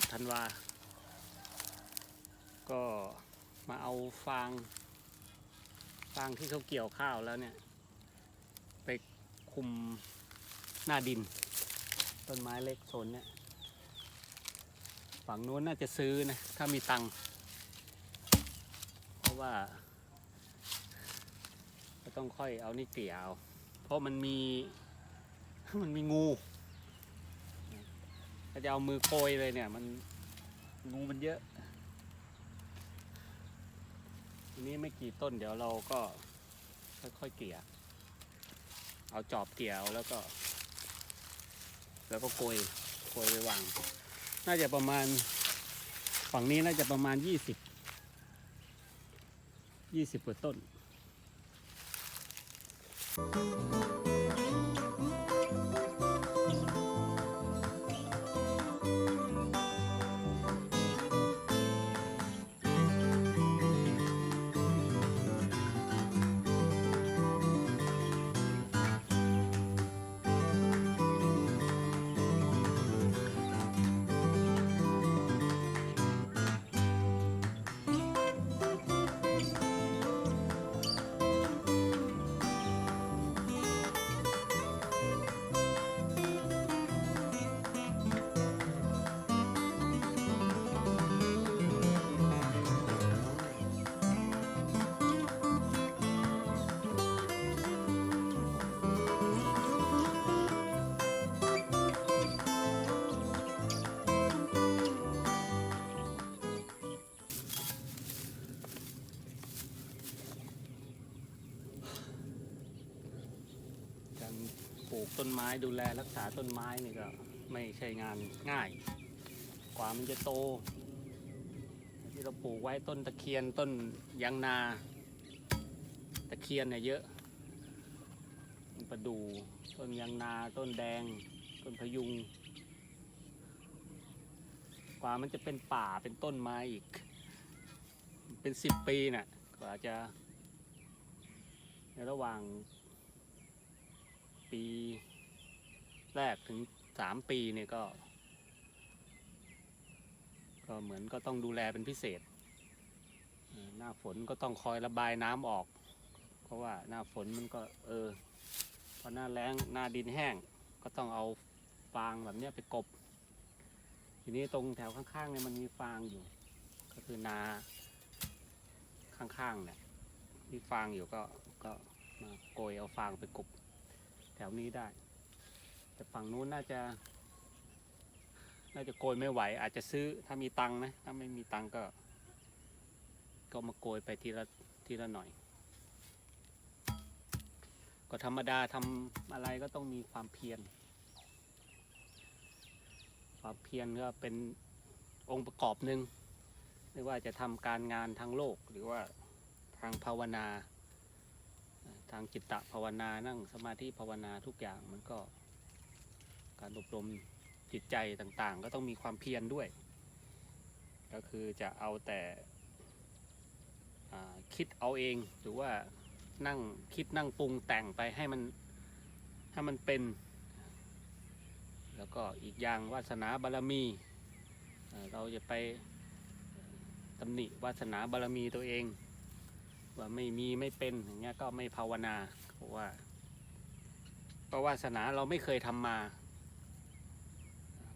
11ธันวา ก็มาเอาฟาง ฟางที่เขาเกี่ยวข้าวแล้วเนี่ย ไปคุมหน้าดิน ต้นไม้เล็กโซนเนี่ย ฝั่งนู้นน่าจะซื้อนะ ถ้ามีตังค์เพราะว่าก็ต้องค่อยเอานี่เกี่ยเอาเพราะมันมี มันมีงู ถ้าจะเอามือโกยเลยเนี่ย มันงูมันเยอะทีนี้ไม่กี่ต้นเดี๋ยวเราก็ค่อยๆเกี่ย เอาจอบเกี่ยเอาแล้วก็ แล้วก็โกยโกยไปวาง น่าจะประมาณฝั่งนี้น่าจะประมาณยี่สิบยี่สิบกว่าต้นกา ปลูกต้นไม้ดูแลรักษาต้นไม้นี่ก็ไม่ใช่งานง่าย กว่ามันจะโต ที่เราปลูกไว้ต้นตะเคียนต้นยางนา ตะเคียนเนี่ยเยอะประดู่ต้นยางนาต้นแดง ต้นพยุง กว่ามันจะเป็นป่าเป็นต้นไม้อีก เป็นสิบปีน่ะกว่าจะในระหว่าง ปีแรกถึงสามปีเนี่ยก็ ก็เหมือนก็ต้องดูแลเป็นพิเศษ หน้าฝนก็ต้องคอยระบายน้ำออก เพราะว่าหน้าฝนมันก็เออพอหน้าแล้งหน้าดินแห้งก็ต้องเอาฟางแบบเนี้ยไปกบ ทีนี้ตรงแถวข้างๆเนี่ยมันมีฟางอยู่ ก็คือนาข้างๆเนี่ยมีฟางอยู่ก็ก็มาโกยเอาฟางไปกบ ถวนี้ได้ แต่ฝั่งนู้นน่าจะ น่าจะโกยไม่ไหว อาจจะซื้อถ้ามีตังนะ ถ้าไม่มีตังก็ ก็มาโกยไปทีละทีละหน่อย ก็ธรรมดาทำอะไรก็ต้องมีความเพียร ความเพียรก็เป็นองค์ประกอบหนึ่งไม่ว่าจะทำการงานทางโลกหรือว่าทางภาวนา ทางจิตตภาวนานั่งสมาธิภาวนาทุกอย่างมันก็ การอบรมจิตใจต่างๆ ก็ต้องมีความเพียรด้วย ก็คือจะเอาแต่คิดเอาเองหรือว่านั่งคิดนั่งปรุงแต่งไปให้มันให้มันเป็น แล้วก็อีกอย่างวาสนาบารมี เราจะไปตำหนิวาสนาบารมีตัวเอง ว่าไม่มีไม่เป็นอย่างเงี้ยก็ไม่ภาวนาเพราะว่าเพราะวาสนาเราไม่เคยทำมา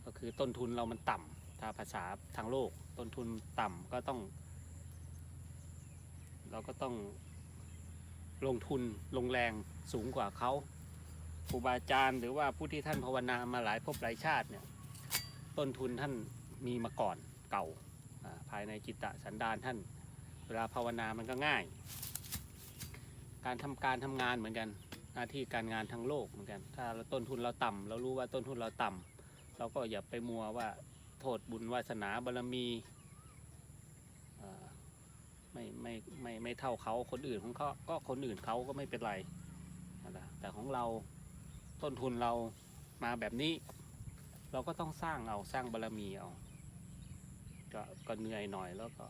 ก็คือต้นทุนเรามันต่ำถ้าภาษาทางโลก ต้นทุนต่ำก็ต้อง เราก็ต้องลงทุนลงแรงสูงกว่าเขาครูบาอาจารย์หรือว่าผู้ที่ท่านภาวนามาหลายภพหลายชาติเนี่ยต้นทุนท่านมีมาก่อนเก่าอ่าภายในจิตตสันดานท่าน เวลาภาวนามันก็ง่าย การทำการทำงานเหมือนกัน หน้าที่การงานทางโลกเหมือนกัน ถ้าเราต้นทุนเราต่ำเรารู้ว่าต้นทุนเราต่ำเราก็อย่าไปมัวว่าโทษบุญวาสนาบารมีไม่ไม่ไม่ไม่เท่าเขาคนอื่นของเขาก็คนอื่นเขาก็ไม่เป็นไรนะแต่ของเราต้นทุนเรามาแบบนี้ เราก็ต้องสร้างเอาสร้างบารมีเอาก็ก็เหนื่อยหน่อยแล้วก็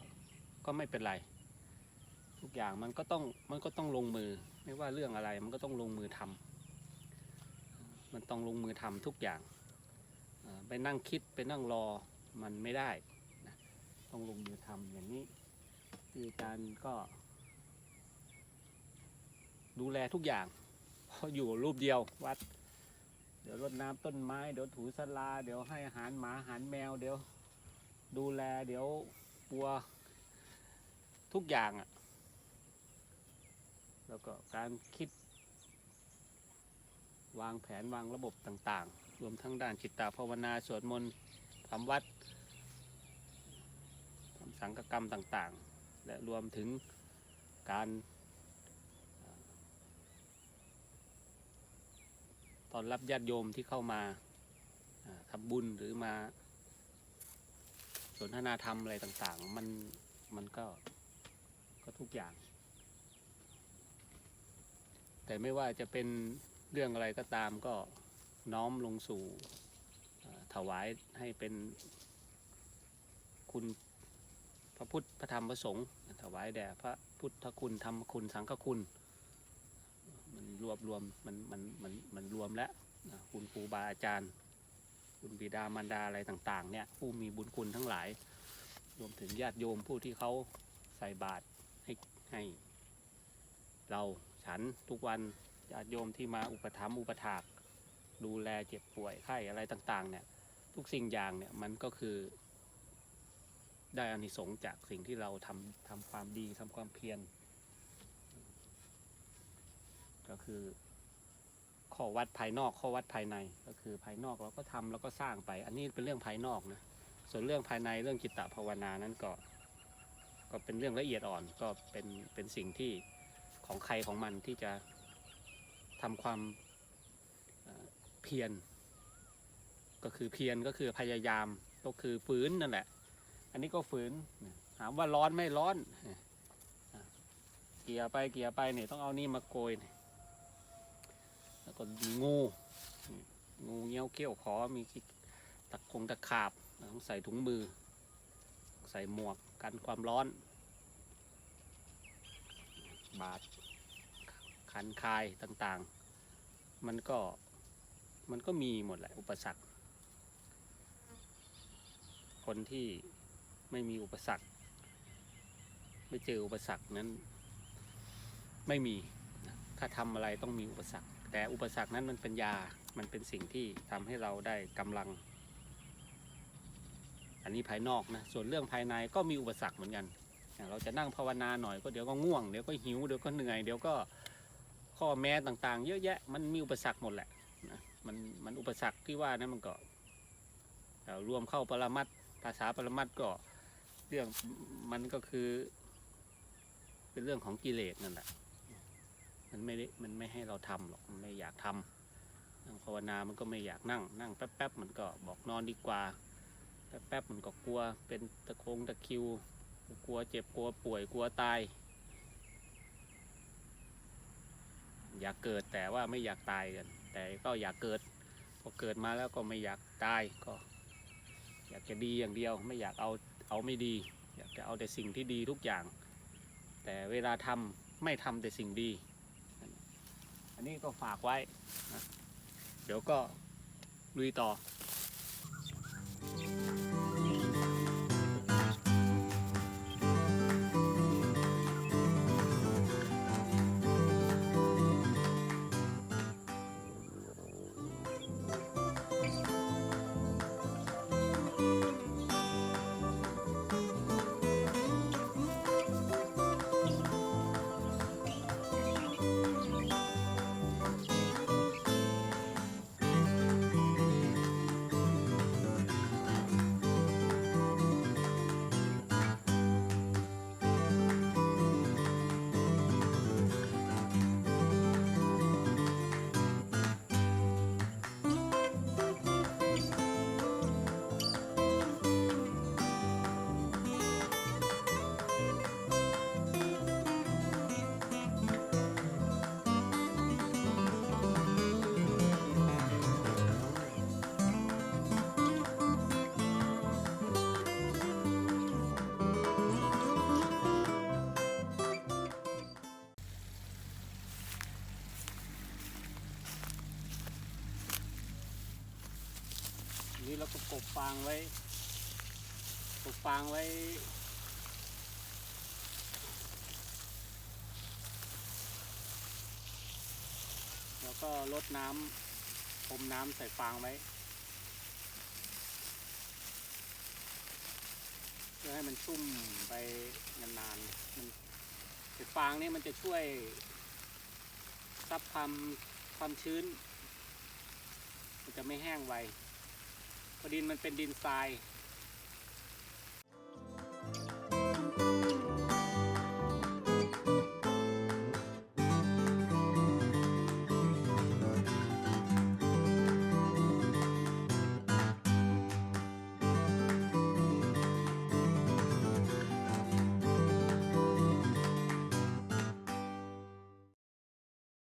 ก็ไม่เป็นไร ทุกอย่างมันก็ต้องมันก็ต้องลงมือ ไม่ว่าเรื่องอะไรมันก็ต้องลงมือทำมันต้องลงมือทำทุกอย่างไปนั่งคิดไปนั่งรอมันไม่ได้นะต้องลงมือทำอย่างนี้คืออารก็ ดูแลทุกอย่างเพราะอยู่รูปเดียววัด เดี๋ยวรดน้ำต้นไม้เดี๋ยวถูสลา เดี๋ยวให้อาหารหมาอาหารแมวเดี๋ยว ดูแลเดี๋ยวปัว ทุกอย่างอะ่ะ แล้วก็การคิด วางแผนวางระบบต่างๆ รวมทั้งด้านจิตตภาวนาสวดมนต์ทำวัดทำสังฆกรรมต่างๆ และรวมถึงการตอนรับญาติโยมที่เข้ามาอ่าทำบุญหรือมาสนทนาธรรมอะไรต่างๆ มันมันก็ ก็ทุกอย่าง แต่ไม่ว่าจะเป็นเรื่องอะไรก็ตามก็น้อมลงสู่ถวายให้เป็นคุณพระพุทธพระธรรมพระสงฆ์ถวายแด่พระพุทธคุณธรรมคุณสังฆคุณ มันรวบรวมมันมันมันมันรวมแล้วคุณครูบาอาจารย์ คุณบิดามารดาอะไรต่าง ๆ เนี่ยผู้มีบุญคุณทั้งหลาย รวมถึงญาติโยมผู้ที่เขาใส่บาตร ให้ให้ เราฉันทุกวันญาติโยมที่มาอุปถัมภ์อุปถาก ดูแลเจ็บป่วยไข้อะไรต่าง ๆ เนี่ย ทุกสิ่งอย่างเนี่ยมันก็คือ ได้อานิสงส์จากสิ่งที่เราทำทำความดีทำความเพียรก็คือข้อวัดภายนอกข้อวัดภายในก็คือภายนอกเราก็ทำแล้วก็สร้างไป อันนี้เป็นเรื่องภายนอกนะส่วนเรื่องภายในเรื่องจิตตภาวนานั้นก็ ก็เป็นเรื่องละเอียดอ่อนก็เป็นเป็นสิ่งที่ของใครของมันที่จะทำความเพียรก็คือเพียรก็คือพยายามก็คือฝืนนั่นแหละ อันนี้ก็ฝืนถามว่าร้อนไม่ร้อน เกี่ยไปเกี่ยไปเนี่ยต้องเอานี่มาโกยแล้วก็งูงูเงี้ยวเขี้ยวขอมีตะคงตะขาบต้องใส่ถุงมือ ใส่หมวกกันความร้อน บาดคันคายต่างๆ มันก็มันก็มีหมดแหละอุปสรรค คนที่ไม่มีอุปสรรค ไม่เจออุปสรรคนั้น ไม่มีถ้าทำอะไรต้องมีอุปสรรค แต่อุปสรรคนั้นมันเป็นยามันเป็นสิ่งที่ทำให้เราได้กำลัง อันนี้ภายนอกนะส่วนเรื่องภายในก็มีอุปสรรคเหมือนกัน เราจะนั่งภาวนาหน่อยก็เดี๋ยวก็ง่วงเดี๋ยวก็หิวเดี๋ยวก็เหนื่อยเดี๋ยวก็ข้อแม้ต่างๆ เยอะแยะมันมีอุปสรรคหมดแหละนะมันมันอุปสรรคที่ว่านั้นมันก็รวมเข้าปรมัตภาษาปรมัตก็เรื่องมันก็คือ เป็นเรื่องของกิเลสนั่นแหละมันไม่ได้มันไม่ให้เราทำหรอกมันไม่อยากทำนั่งภาวนามันก็ไม่อยากนั่ง นั่งแป๊บๆมันก็บอกนอนดีกว่า แป๊บๆมันก็กลัวเป็นตะโคงตะคิว กลัวเจ็บกลัวป่วยกลัวตาย อยากเกิดแต่ว่าไม่อยากตายกัน แต่ก็อยากเกิดพอเกิดมาแล้วก็ไม่อยากตายก็ อยากจะดีอย่างเดียว ไม่อยากเอาเอาไม่ดี อยากจะเอาแต่สิ่งที่ดีทุกอย่าง แต่เวลาทำไม่ทำแต่สิ่งดี อันนี้ก็ฝากไว้นะเดี๋ยวก็ลุยต่อ นี้เราก็กบฟางไว้ปลูกฟางไว้ แล้วก็ลดน้ำพรมน้ำใส่ฟางไว้เพื่อให้มันชุ่มไปนานๆมันไอ้ฟางนี่มันจะช่วยซับความความชื้น มันจะไม่แห้งไว ดินมันเป็นดินทราย